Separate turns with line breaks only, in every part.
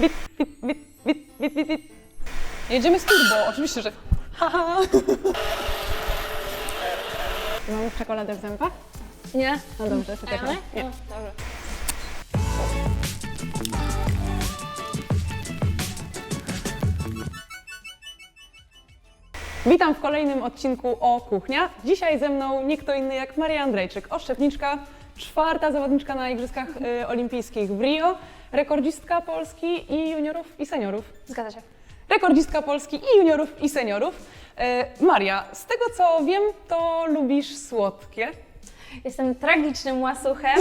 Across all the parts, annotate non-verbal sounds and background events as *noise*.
Bit, bit, bit, bit, bit, bit. Jedziemy z turbo, oczywiście, że... Haha. Mam czekoladę w zębach?
Nie?
No dobrze, to czekaj.
nie?
Nie.
No, dobrze.
Witam w kolejnym odcinku o kuchnia. Dzisiaj ze mną nie kto inny jak Maria Andrejczyk, oszczepniczka, czwarta zawodniczka na Igrzyskach y, Olimpijskich w Rio, rekordzistka Polski i juniorów i seniorów.
Zgadza się.
Rekordzistka Polski i juniorów i seniorów. Y, Maria, z tego co wiem, to lubisz słodkie.
Jestem tragicznym łasuchem,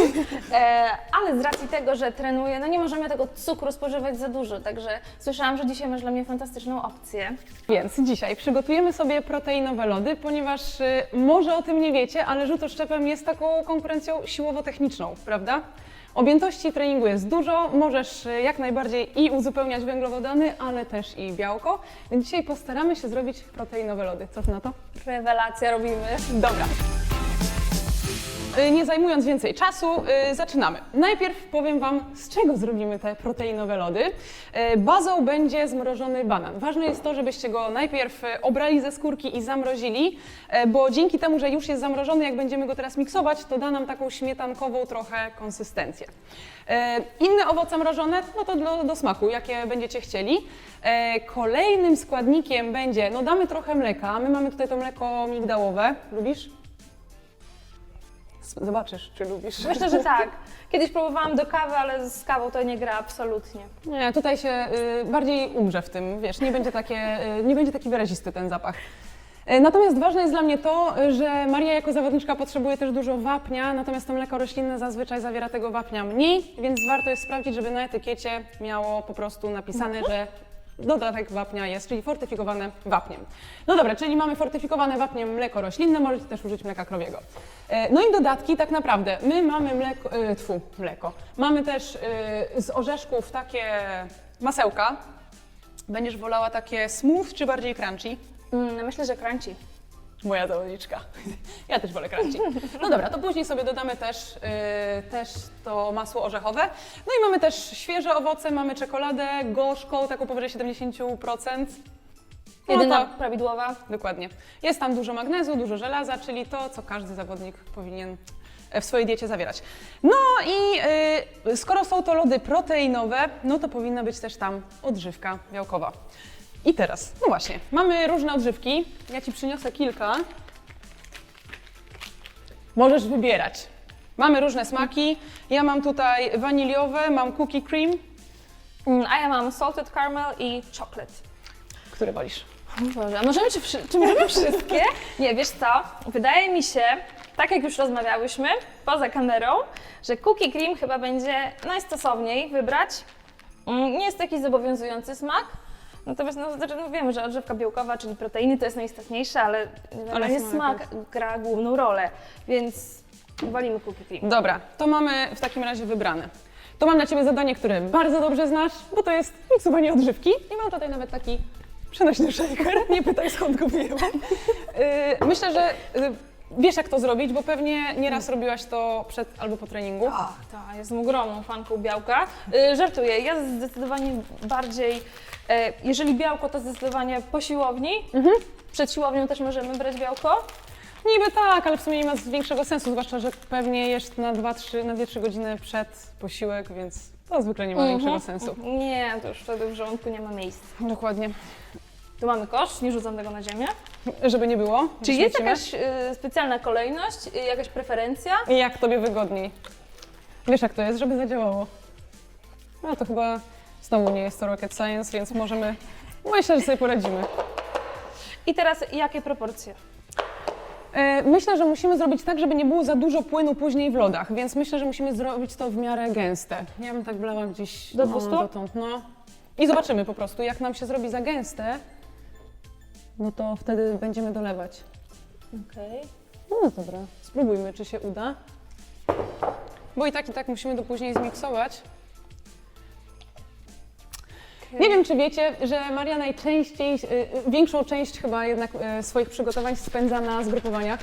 e, ale z racji tego, że trenuję, no nie możemy tego cukru spożywać za dużo, także słyszałam, że dzisiaj masz dla mnie fantastyczną opcję.
Więc dzisiaj przygotujemy sobie proteinowe lody, ponieważ y, może o tym nie wiecie, ale rzut oszczepem jest taką konkurencją siłowo-techniczną, prawda? Objętości treningu jest dużo, możesz y, jak najbardziej i uzupełniać węglowodany, ale też i białko. Dzisiaj postaramy się zrobić proteinowe lody. Co ty na to?
Rewelacja robimy.
Dobra. Y, Nie zajmując więcej czasu, y, zaczynamy. Najpierw powiem Wam, z czego zrobimy te proteinowe lody. Y, Bazą będzie zmrożony banan. Ważne jest to, żebyście go najpierw obrali ze skórki i zamrozili, bo dzięki temu, że już jest zamrożony, jak będziemy go teraz miksować, to da nam taką śmietankową trochę konsystencję. Inne owoce mrożone, no to do, do smaku, jakie będziecie chcieli. Kolejnym składnikiem będzie, no damy trochę mleka. My mamy tutaj to mleko migdałowe. Lubisz? Zobaczysz, czy lubisz.
Myślę, że tak. Kiedyś próbowałam do kawy, ale z kawą to nie gra absolutnie.
Nie, tutaj się y, bardziej umrze w tym, wiesz, nie będzie, takie, y, nie będzie taki wyrazisty ten zapach. Y, Natomiast ważne jest dla mnie to, y, że Maria jako zawodniczka potrzebuje też dużo wapnia, natomiast to mleko roślinne zazwyczaj zawiera tego wapnia mniej, więc warto jest sprawdzić, żeby na etykiecie miało po prostu napisane, że dodatek wapnia jest, czyli fortyfikowane wapniem. No dobra, czyli mamy fortyfikowane wapniem mleko roślinne, możecie też użyć mleka krowiego. E, No i dodatki tak naprawdę, my mamy mleko, e, tfu, mleko, mamy też e, z orzeszków takie masełka. Będziesz wolała takie smooth czy bardziej crunchy?
Mm, myślę, że crunchy.
Moja zawodniczka. Ja też wolę crunchy. No dobra, to później sobie dodamy też, yy, też to masło orzechowe. No i mamy też świeże owoce, mamy czekoladę gorzką, taką powyżej 70%. No
Jedyna
to-
prawidłowa.
Dokładnie. Jest tam dużo magnezu, dużo żelaza, czyli to, co każdy zawodnik powinien e, w swojej diecie zawierać. No i y, skoro są to lody proteinowe, no to powinna być też tam odżywka białkowa. I teraz, no właśnie, mamy różne odżywki. Ja Ci przyniosę kilka. Możesz wybierać. Mamy różne smaki. Ja mam tutaj waniliowe, mam cookie cream.
Mm, a ja mam salted caramel i chocolate.
Który wolisz?
Boże, a możemy czy, wszy- czy możemy *laughs* wszystkie? Nie, wiesz co? Wydaje mi się, tak jak już rozmawiałyśmy poza kamerą, że cookie cream chyba będzie najstosowniej wybrać. Mm, Nie jest taki zobowiązujący smak. Natomiast no, znaczy, no wiemy, że odżywka białkowa, czyli proteiny, to jest najistotniejsze, ale, Ale smak
smak
gra główną rolę, więc walimy cookie cream.
Dobra, to mamy w takim razie wybrane. To mam dla Ciebie zadanie, które bardzo dobrze znasz, bo to jest miksowanie odżywki. I mam tutaj nawet taki przenośny shaker. Nie pytaj skąd go wyjęłam. Yy, myślę, że yy, wiesz jak to zrobić, bo pewnie nieraz robiłaś to przed albo po treningu.
Tak, tak, jestem ogromną fanką białka. Y, żartuję, ja zdecydowanie bardziej, e, jeżeli białko, to zdecydowanie po siłowni. Przed siłownią też możemy brać białko.
Niby tak, ale w sumie nie ma większego sensu, zwłaszcza, że pewnie jesz na 2-3 na 2-3 godziny przed posiłek, więc to zwykle nie ma większego sensu.
Nie, to już wtedy w żołądku nie ma miejsca.
Dokładnie.
Tu mamy kosz, nie rzucam tego na ziemię.
Żeby nie było.
Czy jest jakaś y, specjalna kolejność, y, jakaś preferencja?
I jak tobie wygodniej. Wiesz jak to jest, żeby zadziałało. No to chyba znowu nie jest to rocket science, więc możemy... Myślę, że sobie poradzimy.
I teraz jakie proporcje?
E, Myślę, że musimy zrobić tak, żeby nie było za dużo płynu później w lodach, więc myślę, że musimy zrobić to w miarę gęste. Ja bym tak wlała gdzieś
Do
no,
200?
dotąd, no. I zobaczymy po prostu, jak nam się zrobi za gęste, no to wtedy będziemy dolewać.
Okej.
No dobra, spróbujmy, czy się uda. Bo i tak, i tak musimy to później zmiksować. Nie wiem, czy wiecie, że Maria najczęściej, y, y, większą część chyba jednak y, swoich przygotowań spędza na zgrupowaniach.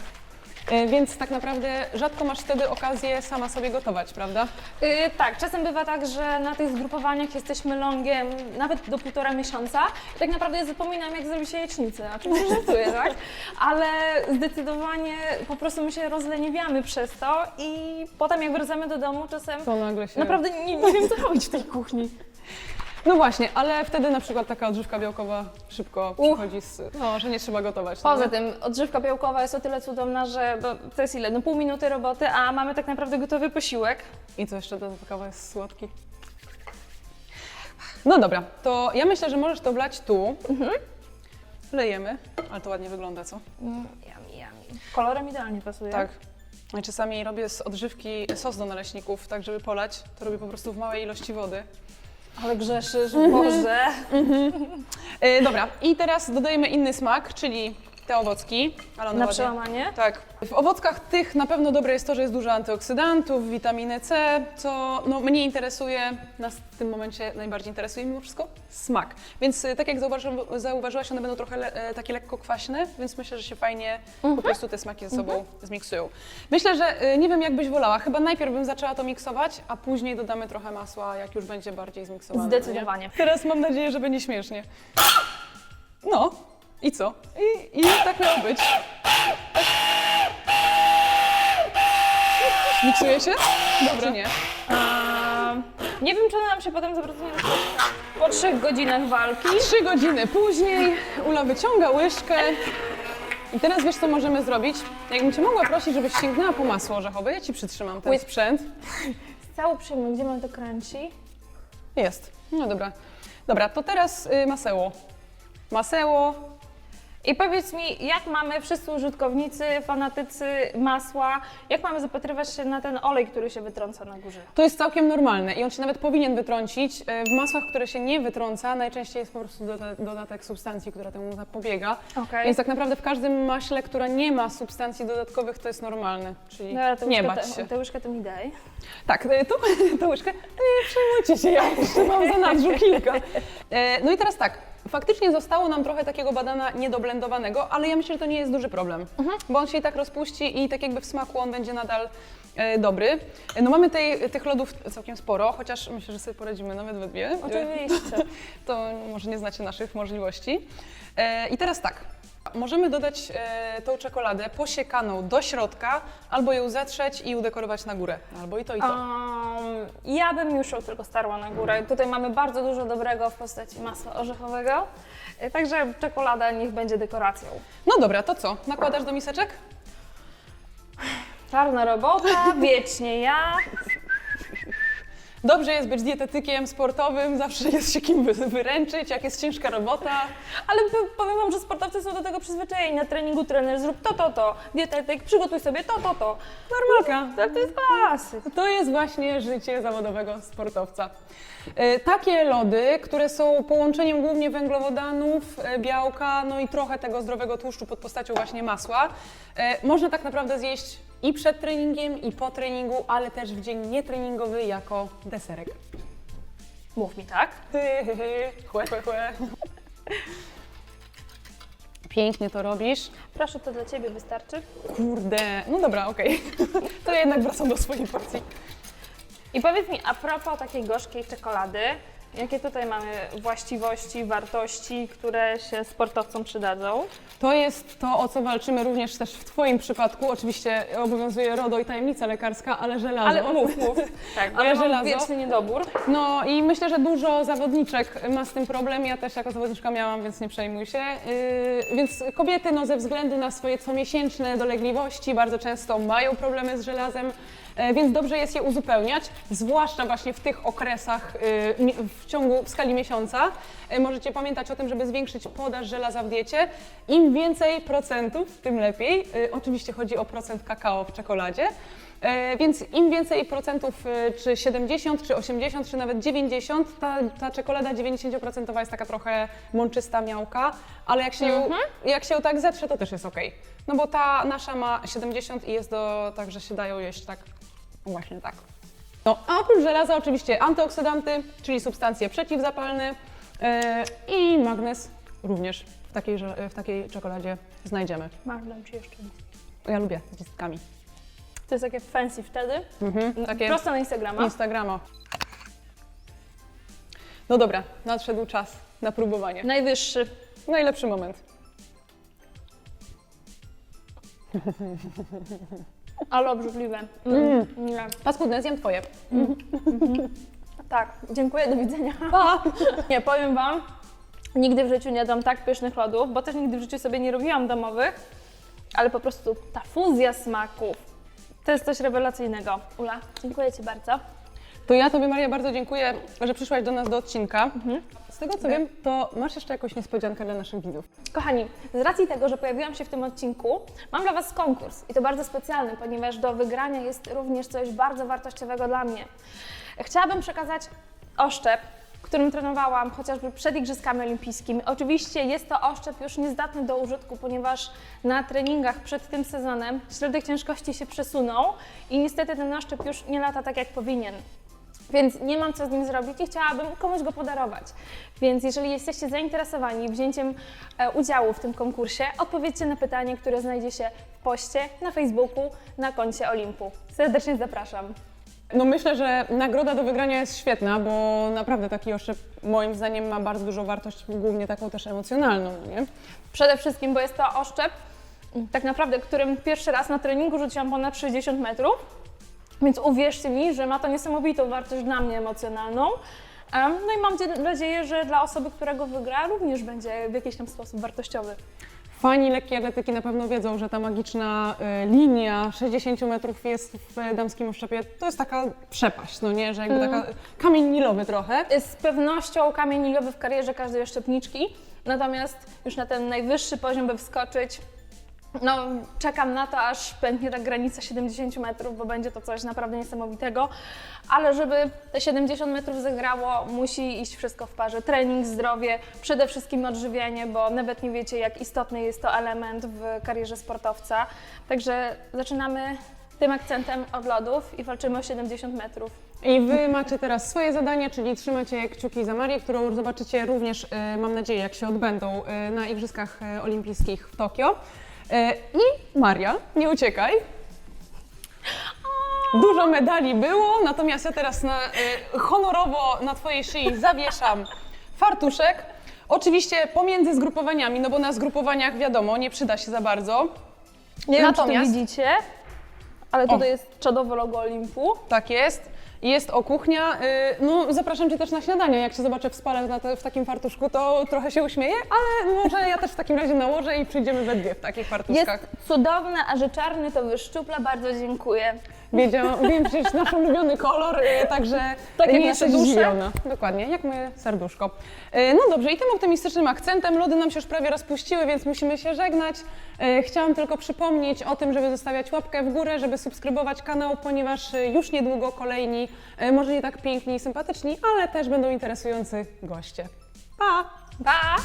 E, Więc tak naprawdę rzadko masz wtedy okazję sama sobie gotować, prawda?
Yy, tak, czasem bywa tak, że na tych zgrupowaniach jesteśmy longiem nawet do półtora miesiąca i tak naprawdę ja zapominam, jak zrobić jajecznicę, oczywiście *laughs* żartuję, tak? Ale zdecydowanie po prostu my się rozleniwiamy przez to i potem jak wracamy do domu czasem
To nagle się...
naprawdę nie, nie wiem, co robić w tej kuchni.
No właśnie, ale wtedy na przykład taka odżywka białkowa szybko przychodzi z... No, że nie trzeba gotować. no
Poza
nie?
tym odżywka białkowa jest o tyle cudowna, że bo to jest ile? No pół minuty roboty, a mamy tak naprawdę gotowy posiłek.
I co jeszcze dodatkowo jest słodki? No dobra, to ja myślę, że możesz to wlać tu. Lejemy, ale to ładnie wygląda, co?
Mm, yummy, yummy. Kolorem idealnie pasuje.
Tak. Ja czasami robię z odżywki sos do naleśników, tak żeby polać, to robię po prostu w małej ilości wody.
Ale grzeszysz, Boże. *laughs*
E, dobra, i teraz dodajemy inny smak, czyli te owocki. Ale one
Na
ładnie-
przełamanie?
Tak. W owockach tych na pewno dobre jest to, że jest dużo antyoksydantów, witaminy C, co no, mnie interesuje, nas w tym momencie najbardziej interesuje mimo wszystko smak. Więc y, tak jak zauważy, zauważyłaś, one będą trochę le, e, takie lekko kwaśne, więc myślę, że się fajnie po prostu te smaki ze sobą zmiksują. Myślę, że y, nie wiem jak byś wolała, chyba najpierw bym zaczęła to miksować, a później dodamy trochę masła, jak już będzie bardziej zmiksowane. no nie?
Zdecydowanie.
Teraz mam nadzieję, że będzie śmiesznie. No, i co? I, i tak miało być. Miksuje się? Dobrze, nie.
A, nie wiem, czy ona nam się potem zwróci po trzech godzinach walki.
Trzy godziny później Ula wyciąga łyżkę. I teraz wiesz, co możemy zrobić? Jakbym Cię mogła prosić, żebyś sięgnęła po masło orzechowe, ja Ci przytrzymam ten
Łysk.
sprzęt.
Z *laughs* całą przyjemność, gdzie mam to kręci?
Jest. No dobra. Dobra, to teraz y, maseło. Maseło.
I powiedz mi, jak mamy wszyscy użytkownicy, fanatycy masła, jak mamy zapatrywać się na ten olej, który się wytrąca na górze?
To jest całkiem normalne i on się nawet powinien wytrącić. E, W masłach, które się nie wytrąca, najczęściej jest po prostu doda- dodatek substancji, która temu zapobiega.
Okej.
Więc tak naprawdę w każdym maśle, które nie ma substancji dodatkowych, to jest normalne. Czyli
tę
nie bać się.
Tę łyżkę to mi daj.
Tak, to, *laughs* to łyżkę. Nie przejmujcie się, ja jeszcze mam za nadrzu kilka. E, No i teraz tak. Faktycznie zostało nam trochę takiego badana niedoblendowanego, ale ja myślę, że to nie jest duży problem, bo on się i tak rozpuści i tak jakby w smaku on będzie nadal e, dobry. E, No mamy tej, tych lodów całkiem sporo, chociaż myślę, że sobie poradzimy nawet we dwie.
Oczywiście. *laughs*
To może nie znacie naszych możliwości. E, I teraz tak. Możemy dodać e, tą czekoladę posiekaną do środka, albo ją zetrzeć i udekorować na górę. Albo i to, i to.
Um, ja bym już ją tylko starła na górę. Tutaj mamy bardzo dużo dobrego w postaci masła orzechowego. Y, Także czekolada niech będzie dekoracją.
No dobra, to co? Nakładasz do miseczek?
Czarna robota, wiecznie ja.
Dobrze jest być dietetykiem sportowym, zawsze jest się kim wy- wyręczyć, jak jest ciężka robota.
Ale powiem Wam, że sportowcy są do tego przyzwyczajeni. Na treningu trener zrób to, to, to. Dietetyk, przygotuj sobie to, to, to.
Normalka.
To, to jest klasyk.
To jest właśnie życie zawodowego sportowca. E, Takie lody, które są połączeniem głównie węglowodanów, e, białka, no i trochę tego zdrowego tłuszczu pod postacią właśnie masła, e, można tak naprawdę zjeść i przed treningiem, i po treningu, ale też w dzień nietreningowy jako deserek.
Mów mi tak.
Chłe, chłe, chłe. Pięknie to robisz.
Proszę, to dla Ciebie wystarczy.
Kurde, no dobra, okej. *laughs* To ja jednak wracam do swojej porcji.
I powiedz mi, a propos takiej gorzkiej czekolady, jakie tutaj mamy właściwości, wartości, które się sportowcom przydadzą?
To jest to, o co walczymy również też w Twoim przypadku. Oczywiście obowiązuje RODO i tajemnica lekarska, ale żelazo.
Ale mów, mów. *laughs* Tak, bo
Ale
ja mam
żelazo.
wieczny niedobór.
No i myślę, że dużo zawodniczek ma z tym problem. Ja też jako zawodniczka miałam, więc nie przejmuj się. Yy, więc kobiety no, ze względu na swoje comiesięczne dolegliwości bardzo często mają problemy z żelazem, więc dobrze jest je uzupełniać, zwłaszcza właśnie w tych okresach mi- w ciągu, w skali miesiąca. Yy, możecie pamiętać o tym, żeby zwiększyć podaż żelaza w diecie. Im więcej procentów, tym lepiej. Oczywiście chodzi o procent kakao w czekoladzie. E, Więc im więcej procentów, e, czy 70, czy 80, czy nawet 90, ta, ta czekolada 90% jest taka trochę mączysta miałka, ale jak się, ją, jak się tak zetrze, to też jest ok. No bo ta nasza ma 70 i jest do, tak, że się dają jeść tak, właśnie tak. No, a oprócz żelaza oczywiście antyoksydanty, czyli substancje przeciwzapalne e, i magnez również w takiej, w takiej czekoladzie znajdziemy.
Dam Ci jeszcze.
Ja lubię z listkami.
To jest takie fancy wtedy.
Mhm, takie
Prosto na Instagrama.
Instagrama. No dobra, nadszedł czas na próbowanie.
Najwyższy.
Najlepszy moment. *laughs*
Ale obrzydliwe. Mm. Nie.
Paskudne, zjem twoje. *laughs*
Tak, dziękuję, do widzenia. *laughs* Nie, powiem Wam, nigdy w życiu nie dam tak pysznych lodów, bo też nigdy w życiu sobie nie robiłam domowych, ale po prostu ta fuzja smaków, to jest coś rewelacyjnego. Ula, dziękuję Ci bardzo.
To ja Tobie, Maria, bardzo dziękuję, że przyszłaś do nas do odcinka. Z tego co wiem, to masz jeszcze jakąś niespodziankę dla naszych widzów.
Kochani, z racji tego, że pojawiłam się w tym odcinku, mam dla Was konkurs i to bardzo specjalny, ponieważ do wygrania jest również coś bardzo wartościowego dla mnie. Chciałabym przekazać oszczep, którym trenowałam chociażby przed Igrzyskami Olimpijskimi. Oczywiście jest to oszczep już niezdatny do użytku, ponieważ na treningach przed tym sezonem środek ciężkości się przesunął i niestety ten oszczep już nie lata tak jak powinien. Więc nie mam co z nim zrobić i chciałabym komuś go podarować. Więc jeżeli jesteście zainteresowani wzięciem e, udziału w tym konkursie, odpowiedzcie na pytanie, które znajdzie się w poście na Facebooku na koncie Olimpu. Serdecznie zapraszam.
No myślę, że nagroda do wygrania jest świetna, bo naprawdę taki oszczep moim zdaniem ma bardzo dużą wartość, głównie taką też emocjonalną, no nie?
Przede wszystkim, bo jest to oszczep, m, tak naprawdę, którym pierwszy raz na treningu rzuciłam ponad 60 metrów. Więc uwierzcie mi, że ma to niesamowitą wartość dla mnie emocjonalną. Em, No i mam dzie- nadzieję, że dla osoby, która go wygra, również będzie w jakiś tam sposób wartościowy.
Fani lekkiej atletyki na pewno wiedzą, że ta magiczna y, linia 60 metrów jest w damskim oszczepie. To jest taka przepaść, no nie? Że jakby taka kamień milowy trochę.
Z pewnością kamień milowy w karierze każdej szczepniczki, natomiast już na ten najwyższy poziom, by wskoczyć, no czekam na to, aż pęknie ta granica 70 metrów, bo będzie to coś naprawdę niesamowitego, ale żeby te 70 metrów zagrało, musi iść wszystko w parze. Trening, zdrowie, przede wszystkim odżywianie, bo nawet nie wiecie, jak istotny jest to element w karierze sportowca. Także zaczynamy tym akcentem od lodów i walczymy o 70 metrów.
I Wy macie teraz swoje zadanie, czyli trzymacie kciuki za Marię, którą zobaczycie również, y, mam nadzieję, jak się odbędą y, na Igrzyskach y, Olimpijskich w Tokio. Y, I Maria, nie uciekaj. Dużo medali było, natomiast ja teraz na, y, honorowo na Twojej szyi zawieszam fartuszek. Oczywiście pomiędzy zgrupowaniami, no bo na zgrupowaniach wiadomo, nie przyda się za bardzo.
Nie wiem, czy
Natomiast-
to widzicie, ale tutaj jest czadowe logo Olimpu.
Tak jest. Jest o kuchnia. Y, No, zapraszam Cię też na śniadanie. Jak Cię zobaczę w spale na te, w takim fartuszku, to trochę się uśmieję, ale może ja też w takim razie nałożę i przyjdziemy we dwie w takich
Jest
fartuszkach.
cudowne, a że czarny to wyszczupla, bardzo dziękuję.
Wiedziałam, wiem przecież nasz ulubiony kolor, y, także
Tak jak
nie
nasze
jesteś
dusze.
zdziwiona. Dokładnie, jak my serduszko. Y, No dobrze, i tym optymistycznym akcentem lody nam się już prawie rozpuściły, więc musimy się żegnać. Y, Chciałam tylko przypomnieć o tym, żeby zostawiać łapkę w górę, żeby subskrybować kanał, ponieważ y, już niedługo kolejni, y, może nie tak piękni i sympatyczni, ale też będą interesujący goście. Pa!
Pa!